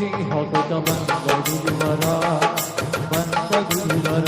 ಹೆಜ್ಜೆ ಹಾಕುತ್ತ ಬಂದ ಗುರುವರ ಬಂದ ಗುರುವರ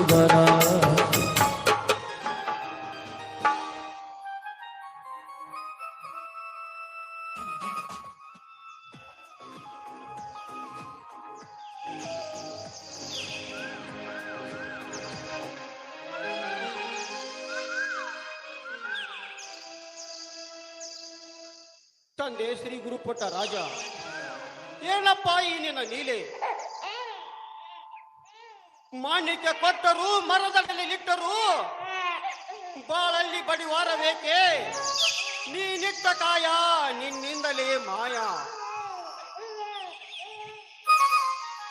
ತಂದೆ ಶ್ರೀ ಗುರುಪುಟ್ಟ ರಾಜ. ಏನಪ್ಪ ಈ ನಿನ್ನ ನೀಲೆ ಮಾನ್ಯತೆ ಕೊಟ್ಟರು ಮರದಡಲಿಟ್ಟರು ಬಾಳಲ್ಲಿ ಬಡಿವಾರಬೇಕೆ ನೀನಿಟ್ಟ ಕಾಯ, ನಿನ್ನಿಂದಲೇ ಮಾಯ.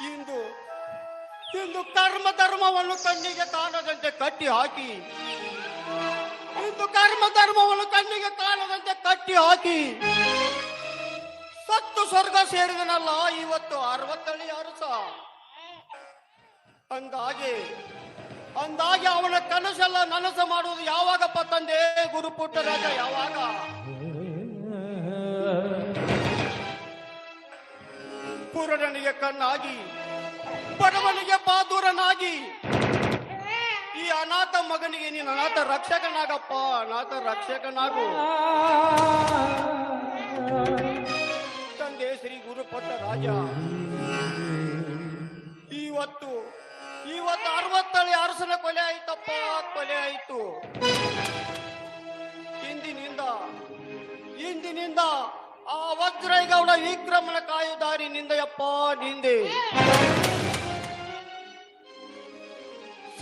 ಇಂದು ಇಂದು ಕರ್ಮ ಧರ್ಮವನ್ನು ಕಣ್ಣಿಗೆ ಕಾಣದಂತೆ ಕಟ್ಟಿ ಹಾಕಿ ಇಂದು ಕರ್ಮ ಧರ್ಮವನ್ನು ಕಣ್ಣಿಗೆ ಕಾಣದಂತೆ ಕಟ್ಟಿ ಹಾಕಿ. ಸತ್ತು ಸ್ವರ್ಗ ಸೇರಿದನಲ್ಲ, ಇವತ್ತು ಅರವತ್ತಳಿ ಅರಸ ಅಂದಾಗೆ ಅಂದಾಗೆ ಅವನ ಕನಸೆಲ್ಲ ನನಸ ಮಾಡುವುದು ಯಾವಾಗಪ್ಪ ತಂದೆ? ಗುರುಪುಟ್ಟ ಪುಟ್ಟರಾಜ ಯಾವಾಗ? ಪುರನಿಗೆ ಕಣ್ಣಾಗಿ, ಬಡವನಿಗೆ ಬಾದೂರನಾಗಿ ಈ ಅನಾಥ ಮಗನಿಗೆ ನೀನು ಅನಾಥ ರಕ್ಷಕನಾಗಪ್ಪ, ಅನಾಥ ರಕ್ಷಕನಾಗು. ತಂದೆ ಶ್ರೀ ಗುರುಪಟ್ಟ ರಾಜ, ಇವತ್ತು ಇವತ್ತು ಅರವತ್ತಳಿ ಅರಸನ ಕೊಲೆ ಆಯ್ತಪ್ಪ, ಕೊಲೆ ಆಯ್ತು. ಇಂದಿನಿಂದ ಇಂದಿನಿಂದ ಆ ವಜ್ರೈಗೌಡ ವಿಕ್ರಮನ ಕಾಯುದಾರಿ ನಿಂದೆಯಪ್ಪ, ನಿಂದೆ.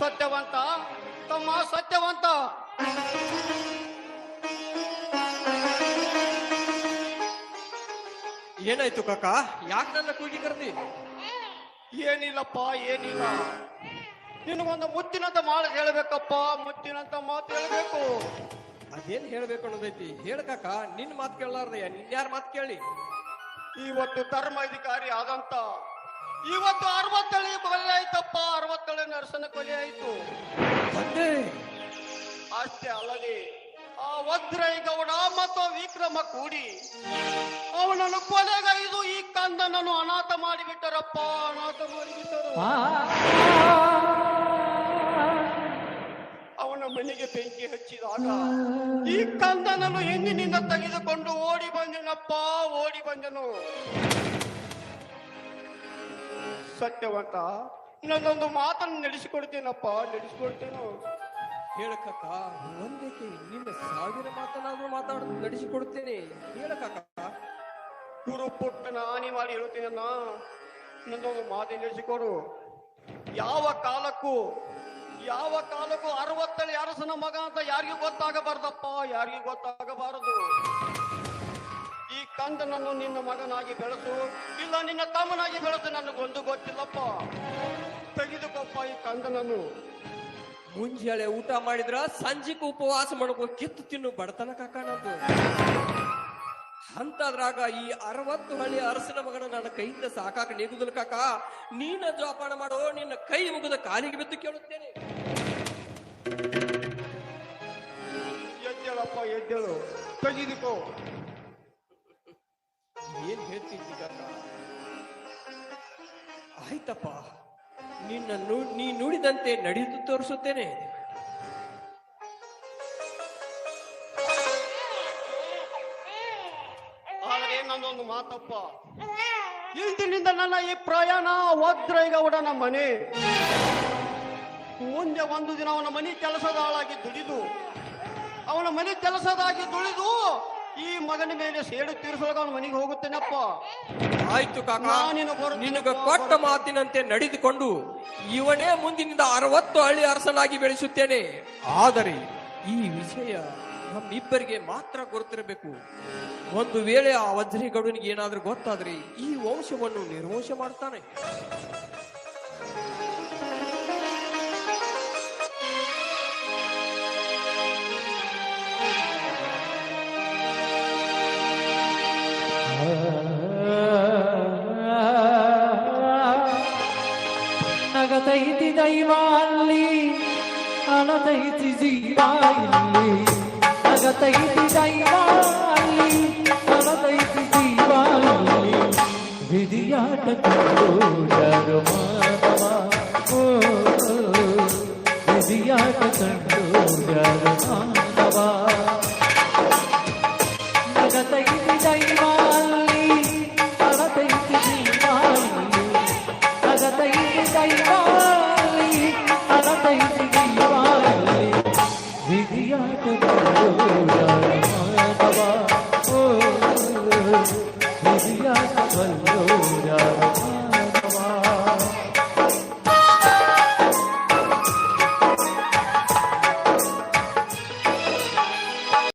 ಸತ್ಯವಂತ ತಮ್ಮ ಸತ್ಯವಂತ. ಏನಾಯ್ತು ಕಾಕ? ಯಾಕೆ ನನ್ನ ಕೂಗಿ ಕರ್ದಿ? ಏನಿಲ್ಲಪ್ಪ ಏನಿಲ್ಲ. ನಿನಗೊಂದು ಮುತ್ತಿನಂತ ಮಾತು ಹೇಳ್ಬೇಕಪ್ಪ ಮುತ್ತಿನಂತ ಮಾತು ಹೇಳ್ಬೇಕು. ಅದೇನ್ ಹೇಳ್ಬೇಕು ಅನ್ನೋದೈತಿ? ಹೇಳ ಕಾಕ ನಿನ್ ಮಾತು ಕೇಳಲಾರ್ದಯ್ಯ ನಿನ್ ಯಾರ ಮಾತು ಕೇಳಿ? ಇವತ್ತು ಧರ್ಮಾಧಿಕಾರಿ ಆದಂತ ಇವತ್ತು ಅರವತ್ತಳಿ ಕೊಲೆ ಆಯ್ತಪ್ಪ. ಅರವತ್ತಳಿ ನರಸನ ಕೊಲೆ ಆಯ್ತು. ಅಷ್ಟೇ ಅಲ್ಲದೆ ಆ ವಜ್ರೈಗೌಡ ಮತ್ತು ವಿಕ್ರಮ ಕೂಡಿ ಅವನನ್ನು ಕೊಲೆಗೈದು ಈ ಕಂದನನ್ನು ಅನಾಥ ಮಾಡಿಬಿಟ್ಟರಪ್ಪ. ಅನಾಥ ಮಾಡಿಬಿಟ್ಟರು. ಅವನ ಮನೆಗೆ ಬೆಂಕಿ ಹಚ್ಚಿದಾಗ ಈ ಕಂದನನ್ನು ಹಿಂದಿನಿಂದ ತೆಗೆದುಕೊಂಡು ಓಡಿ ಬಂದೆನಪ್ಪ ಓಡಿ ಬಂದೆನು. ಸತ್ಯವಂತ? ನನ್ನೊಂದು ಮಾತನ್ನು ನಡೆಸಿಕೊಡ್ತೇನಪ್ಪ ನಡೆಸಿಕೊಡ್ತೇನು? ಹೇಳಕ್ಕ ಒಂದಕ್ಕೆ ನಿನ್ನ ಸಾವಿರ ಮಾತನಾದ್ರೂ ಮಾತಾಡ ನಡೆಸಿಕೊಡ್ತೇನೆ. ಹೇಳಕ್ಕ ಗುರು ಪುಟ್ಟ ನಾನೇ ಮಾಡಿ ಹೇಳುತ್ತೇನೆ ನನ್ನೊಂದು ಮಾತು ನಡೆಸಿಕೊಡು. ಯಾವ ಕಾಲಕ್ಕೂ ಯಾವ ಕಾಲಕ್ಕೂ ಅರವತ್ತಲ್ಲಿ ಅರಸನ ಮಗ ಅಂತ ಯಾರಿಗೂ ಗೊತ್ತಾಗಬಾರ್ದಪ್ಪ ಯಾರಿಗೂ ಗೊತ್ತಾಗಬಾರದು. ಕಂದನನ್ನು ನಿನ್ನ ಮಗನಾಗಿ ಬೆಳೆಸು. ಇಲ್ಲ ನಿನ್ನ ತಮ್ಮನಾಗಿ ಬೆಳೆಸು. ನನಗೊಂದು ಗೊತ್ತಿಲ್ಲಪ್ಪ. ತೆಗೆದುಕೊಪ್ಪ ಈ ಕಂದನನ್ನು. ಮುಂಜಾನೆ ಊಟ ಮಾಡಿದ್ರ ಸಂಜೆಗೆ ಉಪವಾಸ ಮಾಡ್ಕೋ ಕಿತ್ತು ತಿನ್ನು ಬಡತನ ಕಾಕ ನಂದು ಅಂತದ್ರಾಗ ಈ ಅರವತ್ತು ಹಳ್ಳಿ ಅರಸನ ಮಗನ ನನ್ನ ಕೈಯಿಂದ ಸಾಕಾಕ ನೀಗುದಿಲ್ಲ ಕಾಕ. ನೀನ ಜೋಪಾನ ಮಾಡೋ ನಿನ್ನ ಕೈ ಮುಗಿದ ಕಾಲಿಗೆ ಬಿದ್ದು ಕೇಳುತ್ತೇನೆ. ಎದ್ದೇಳಪ್ಪ ಎದ್ದೇಳು. ತೆಗೆದುಕೋ. ಏನ್ ಹೇಳ್ತಿದ್ದೀಗ ಆಯ್ತಪ್ಪ ನಿನ್ನ ನು- ನುಡಿದಂತೆ ನಡೆದು ತೋರಿಸುತ್ತೇನೆ. ಆದ್ರೆ ಮಾತಪ್ಪ. ಇಂದಿನಿಂದ ನನ್ನ ಈ ಪ್ರಯಾಣ ನಮ್ಮ ಮನೆ. ಮುಂದೆ ಒಂದು ದಿನ ಅವನ ಮನೆ ಕೆಲಸದಾಳಾಗಿ ದುಡಿದು, ಅವನ ಮನೆ ಕೆಲಸದಾಗಿ ದುಡಿದು ಈ ಮಗನ ಮೇಲೆ ಸೇಡು ತೀರಿಸುವಾಗ ಅವನು ಮನೆಗೆ ಹೋಗುತ್ತೇನಪ್ಪ? ಆಯ್ತು ಕಾಕ ನಾನಿನ್ನು ಬರುತ್ತೇನಪ್ಪ, ನಿನಗ ಕೊಟ್ಟ ಮಾತಿನಂತೆ ನಡೆದುಕೊಂಡು ಇವನೇ ಮುಂದಿನಿಂದ ಅರವತ್ತು ಹಳ್ಳಿ ಅರಸನಾಗಿ ಬೆಳೆಸುತ್ತೇನೆ. ಆದರೆ ಈ ವಿಷಯ ನಮ್ಮಿಬ್ಬರಿಗೆ ಮಾತ್ರ ಗೊತ್ತಿರಬೇಕು. ಒಂದು ವೇಳೆ ಆ ವಜ್ರಿಗೌಡನಿಗೆ ಏನಾದ್ರೂ ಗೊತ್ತಾದ್ರೆ ಈ ವಂಶವನ್ನು ನಿರ್ವಂಶ ಮಾಡ್ತಾನೆ. ನಗತೈತಿ ದೈವ ಅಲ್ಲಿ ಅನತೈತಿ ಜೀವ ಇಲ್ಲಿ ನಗತೈತಿ ದೈವ ಅಲ್ಲಿ ಅನತೈತಿ ಜೀವ ಇಲ್ಲಿ ವಿಧಿಯಾಟ ಕಂಡು ಮಾನವ ಓ ವಿಧಿಯಾಟ ಕಂಡು ಮಾನವ ನಗತೈತಿ ದೈವ